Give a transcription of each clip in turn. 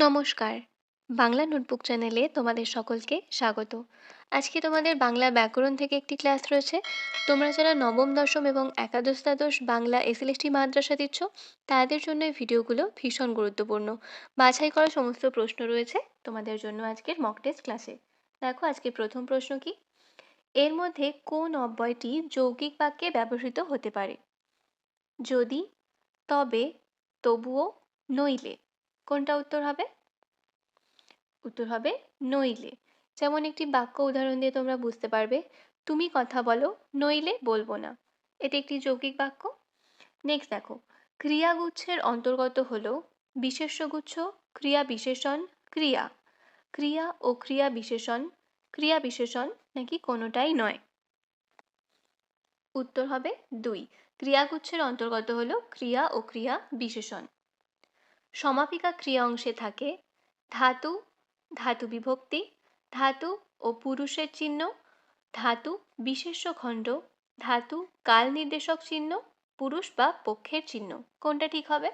নমস্কার। বাংলা নোটবুক চ্যানেলে তোমাদের সকলকে স্বাগত। আজকে তোমাদের বাংলা ব্যাকরণ থেকে একটি ক্লাস রয়েছে। তোমরা যারা নবম, দশম এবং একাদশ দ্বাদশ বাংলা এসএলএসটি মাদ্রাসা দিচ্ছ, তাদের জন্য এই ভিডিওগুলো ভীষণ গুরুত্বপূর্ণ। বাছাই করা সমস্ত প্রশ্ন রয়েছে তোমাদের জন্য আজকের মক টেস্ট ক্লাসে দেখো আজকে প্রথম প্রশ্ন কি? এর মধ্যে কোন অব্যয়টি যৌগিক বাক্যে ব্যবহৃত হতে পারে? যদি, তবে, তবুও, নইলে। কোনটা উত্তর হবে? উত্তর হবে নইলে। যেমন একটি বাক্য উদাহরণ দিয়ে তোমরা বুঝতে পারবে, তুমি কথা বলো, নইলে বলব না। এটি একটি যৌগিক বাক্য। নেক্সট দেখো, ক্রিয়াগুচ্ছের অন্তর্গত হলো বিশেষ্যগুচ্ছ, ক্রিয়া বিশেষণ, ক্রিয়া। ক্রিয়া ও ক্রিয়া বিশেষণ ক্রিয়া বিশেষণ নাকি কোনোটাই নয়? উত্তর হবে দুই, ক্রিয়াগুচ্ছের অন্তর্গত হলো ক্রিয়া ও ক্রিয়া বিশেষণ। সমাপিকা ক্রিয়া অংশে থাকে ধাতু ধাতু বিভক্তি, ধাতু ও পুরুষের চিহ্ন, ধাতু বিশেষ্য খণ্ড, ধাতু কাল নির্দেশক চিহ্ন, পুরুষ বা পক্ষের চিহ্ন। কোনটা ঠিক হবে?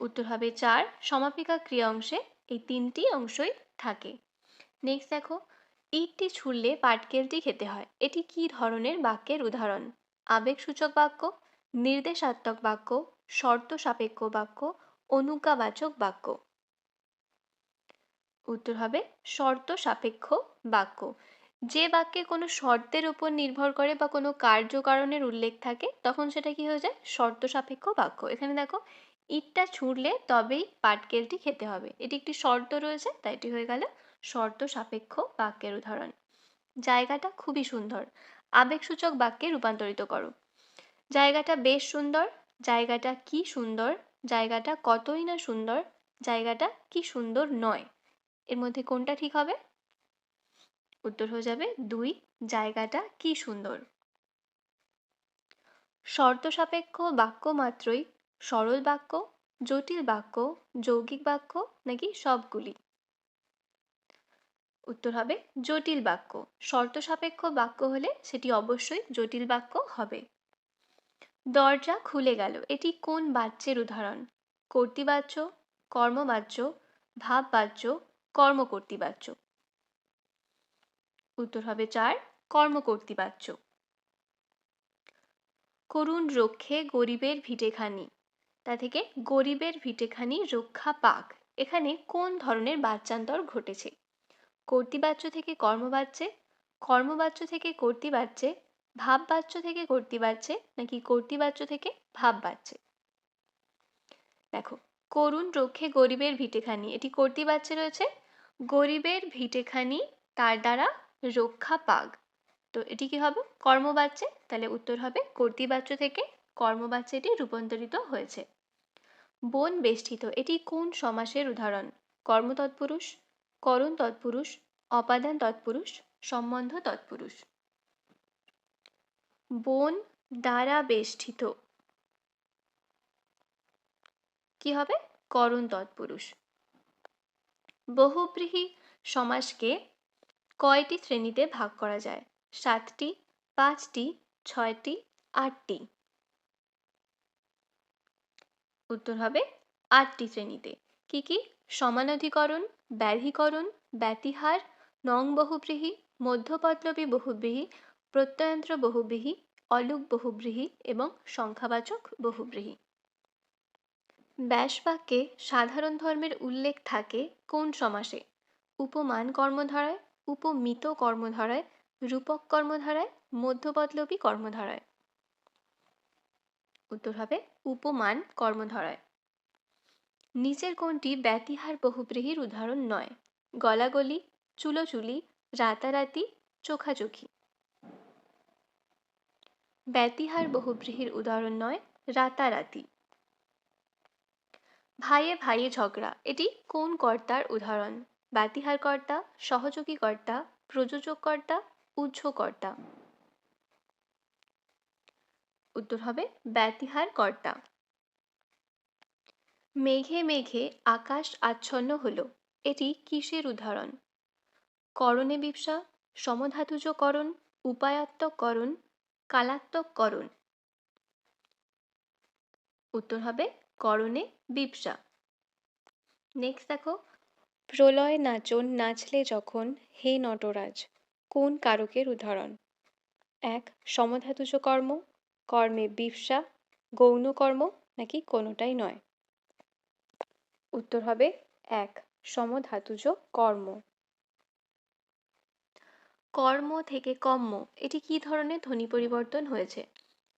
উত্তর হবে চার, সমাপিকা ক্রিয়া অংশে এই তিনটি অংশই থাকে। নেক্সট দেখো, ইটটি ছুড়লে পাটকেলটি খেতে হয়। এটি কি ধরনের বাক্যের উদাহরণ? আবেগসূচক বাক্য, নির্দেশাত্মক বাক্য শর্ত সাপেক্ষ বাক্য, অনুজ্ঞাবাচক বাক্য। উত্তর হবে শর্ত সাপেক্ষ বাক্য। যে বাক্যে কোনো শর্তের উপর নির্ভর করে বা কোনো কার্যকারণের উল্লেখ থাকে, তখন সেটা কি হয়ে যায়? শর্ত সাপেক্ষ বাক্য। এখানে দেখো, ইটটা ছুঁড়লে তবেই পাটকেলটি খেতে হবে। এটি একটি শর্ত রয়েছে, তাই এটি হয়ে গেল শর্ত সাপেক্ষ বাক্যের উদাহরণ। জায়গাটা খুবই সুন্দর। আবেগসূচক বাক্যে রূপান্তরিত করো। জায়গাটা বেশ সুন্দর জায়গাটা কি সুন্দর, জায়গাটা কতই না সুন্দর, জায়গাটা কি সুন্দর নয়। এর মধ্যে কোনটা ঠিক হবে? উত্তর হয়ে যাবে দুই, জায়গাটা কি সুন্দর। শর্ত সাপেক্ষ বাক্য মাত্রই সরল বাক্য, জটিল বাক্য, যৌগিক বাক্য নাকি সবগুলি? উত্তর হবে জটিল বাক্য। শর্ত সাপেক্ষ বাক্য হলে সেটি অবশ্যই জটিল বাক্য হবে। দরজা খুলে গেল। এটি কোন বাচ্যের উদাহরণ? কর্তৃবাচ্য, কর্মবাচ্য, ভাববাচ্য, কর্মকর্তৃবাচ্য। উত্তর হবে চার, কর্মকর্তৃবাচ্য। করুণ রক্ষে গরিবের ভিটেখানি। তা থেকে গরিবের ভিটেখানি রক্ষা পাক। এখানে কোন ধরনের বাচ্যান্তর ঘটেছে? কর্তৃবাচ্য থেকে কর্মবাচ্যে, কর্মবাচ্য থেকে কর্তৃবাচ্যে ভাববাচ্য থেকে কর্তৃবাচ্যে নাকি কর্তৃবাচ্য থেকে ভাববাচ্যে দেখো, করুণ রক্ষে গরিবের ভিটেখানি, এটি কর্তি কর্তৃবাচ্যে রয়েছে। গরিবের ভিটেখানি তার দ্বারা রক্ষা পাক। তো এটি কি হবে? কর্মবাচ্যে তাহলে উত্তর হবে কর্তৃবাচ্য থেকে কর্মবাচ্যে এটি রূপান্তরিত হয়েছে। বন বেষ্টিত, এটি কোন সমাসের উদাহরণ? কর্মতৎপুরুষ করণ তৎপুরুষ, অপাদান তৎপুরুষ, সম্বন্ধ তৎপুরুষ। বন দ্বারা বেষ্টিত। কি হবে? করণ তৎপুরুষ। বহুব্রীহি সমাসকে কয়টি শ্রেণীতে ভাগ করা যায়? সাতটি, পাঁচটি, ছয়টি, আটটি। উত্তর হবে আটটি শ্রেণীতে। কি কি? সমানাধিকরণ, ব্যাধিকরণ, ব্যতিহার, নং বহুব্রীহি মধ্যপত্লবী বহুব্রীহি প্রত্যয়ন্ত্র বহুব্রীহি, অলুক বহুব্রীহি এবং সংখ্যাবাচক বহুব্রীহি। ব্যাসবাক্যে সাধারণ ধর্মের উল্লেখ থাকে কোন সমাসে? উপমান কর্মধারায়, উপমিত কর্মধারায়, রূপক কর্মধারায়, মধ্যপদলোপী কর্মধারায়। উত্তর হবে উপমান কর্মধারায়। নিচের কোনটি ব্যতিহার বহুব্রীহির উদাহরণ নয়? গলাগলি, চুলোচুলি, রাতারাতি, চোখাচোখি। ব্যতিহার বহুব্রীহির উদাহরণ নয়, রাতারাতি। ভাইয়ে ভাইয়ে ঝগড়া, এটি কোন কর্তার উদাহরণ? ব্যতিহার কর্তা সহযোগী কর্তা প্রযোজক কর্তা উজ্জ কর্তা উত্তর হবে ব্যতিহার কর্তা মেঘে মেঘে আকাশ আচ্ছন্ন হলো, এটি কিসের উদাহরণ? করণে বিপসা, সমধাতুজকরণ, উপায়াত্মকরণ কালাত্মকরণ উত্তর হবে করণে বিপসা নেক্সট দেখো, প্রলয় নাচন নাচলে যখন, হে নটরাজ, কোন কারকের উদাহরণ? এক, সমধাতুজ কর্ম, কর্মে বিপসা গৌণ কর্ম, নাকি কোনোটাই নয়? উত্তর হবে এক, সমধাতুজ কর্ম। কর্ম থেকে কম্ম, এটি কি ধরনের ধ্বনি পরিবর্তন হয়েছে?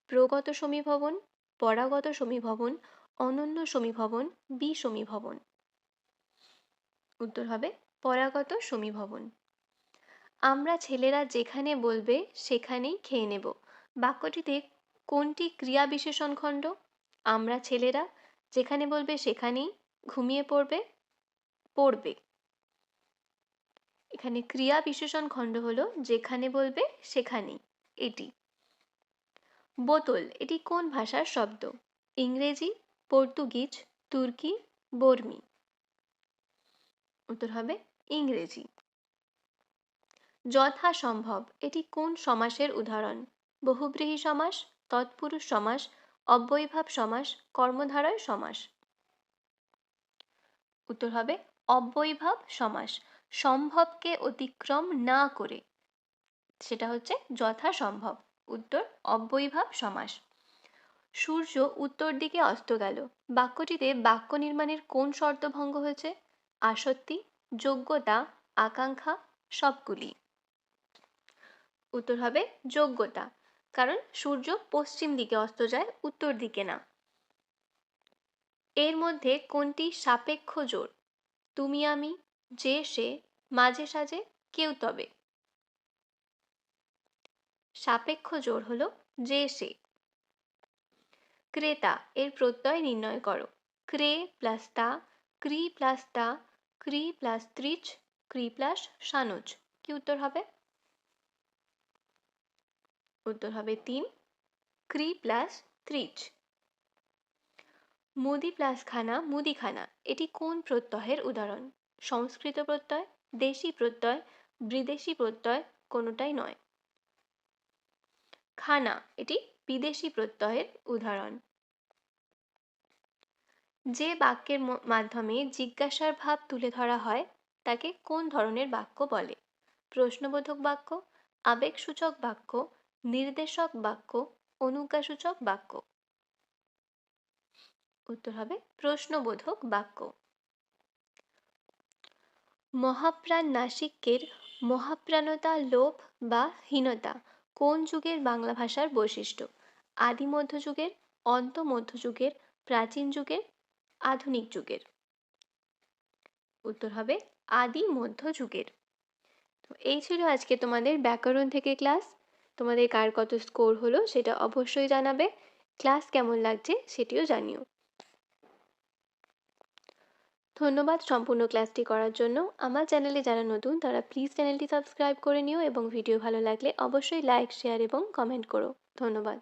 প্রগত সমীভবন, পরাগত সমীভবন, অনন্য সমীভবন, বিসমীভবন। উত্তর হবে, পরাগত সমীভবন। আমরা ছেলেরা যেখানে বলবে, সেখানেই খেয়ে নেব। বাক্যটিতে কোনটি ক্রিয়া বিশেষণ খণ্ড? আমরা ছেলেরা যেখানে বলবে, সেখানেই ঘুমিয়ে পড়বে পড়বে। এখানে ক্রিয়া বিশেষণ খণ্ড হলো যেখানে বলবে সেখানেই। এটি। বোতল, এটি কোন ভাষার শব্দ? ইংরেজি, পর্তুগিজ, তুর্কি, বর্মি। উত্তর হবে ইংরেজি। যথাসম্ভব, এটি কোন সমাসের উদাহরণ? বহুব্রীহি সমাস, তৎপুরুষ সমাস, অব্যয়ীভাব সমাস, কর্মধারয় সমাস। উত্তর হবে অব্যয়ীভাব সমাস। সম্ভবকে অতিক্রম না করে। সেটা হচ্ছে যথাসম্ভব। উত্তর, অব্যয়ীভাব সমাস। সূর্য উত্তর দিকে অস্ত গেল। বাক্যটিতে বাক্য নির্মাণের কোন শর্ত ভঙ্গ হয়েছে? আসক্তি, যোগ্যতা, আকাঙ্ক্ষা, সবগুলি। উত্তর হবে যোগ্যতা। কারণ সূর্য পশ্চিম দিকে অস্ত যায়, উত্তর দিকে না। এর মধ্যে কোনটি সাপেক্ষ জোর? তুমি আমি যে সে মাঝে সাজে কেউ তবে। সাপেক্ষ জোর হলো যে সে। ক্রেতা, এর প্রত্যয় নির্ণয় করো। ক্রে প্লাস তা, ক্রি প্লাস তা, ক্রি প্লাস ত্রিচ, ক্রি প্লাস সানুজ কি উত্তর হবে? উত্তর হবে তিন, ক্রি প্লাস ত্রিচ। মুদি প্লাস খানা, মুদিখানা। এটি কোন প্রত্যয়ের উদাহরণ? সংস্কৃত প্রত্যয়, দেশি প্রত্যয়, বিদেশি প্রত্যয় কোনোটাই নয়। খানা, এটি বিদেশি প্রত্যয়ের উদাহরণ। যে বাক্যের মাধ্যমে জিজ্ঞাসার ভাব তুলে ধরা হয়, তাকে কোন ধরনের বাক্য বলে? প্রশ্নবোধক বাক্য, আবেগসূচক বাক্য, নির্দেশক বাক্য, অনুজ্ঞাসূচক বাক্য। উত্তর হবে প্রশ্নবোধক বাক্য। মহাপ্রাণ নাসিকের মহাপ্রাণতা, লোভ বা হীনতা কোন যুগের বাংলা ভাষার বৈশিষ্ট্য? আদি মধ্যযুগের, অন্ত মধ্যযুগের, প্রাচীন যুগের, আধুনিক যুগের। উত্তর হবে আদি মধ্যযুগের। তো এই ছিল আজকে তোমাদের ব্যাকরণ থেকে ক্লাস। তোমাদের কার কত স্কোর হলো সেটা অবশ্যই জানাবে। ক্লাস কেমন লাগছে সেটিও জানিও। ধন্যবাদ সম্পূর্ণ ক্লাসটি করার জন্য। আমার চ্যানেলে যারা নতুন, তারা প্লিজ চ্যানেলটি সাবস্ক্রাইব করে নিও এবং ভিডিও ভালো লাগলে অবশ্যই লাইক শেয়ার এবং কমেন্ট করো। ধন্যবাদ।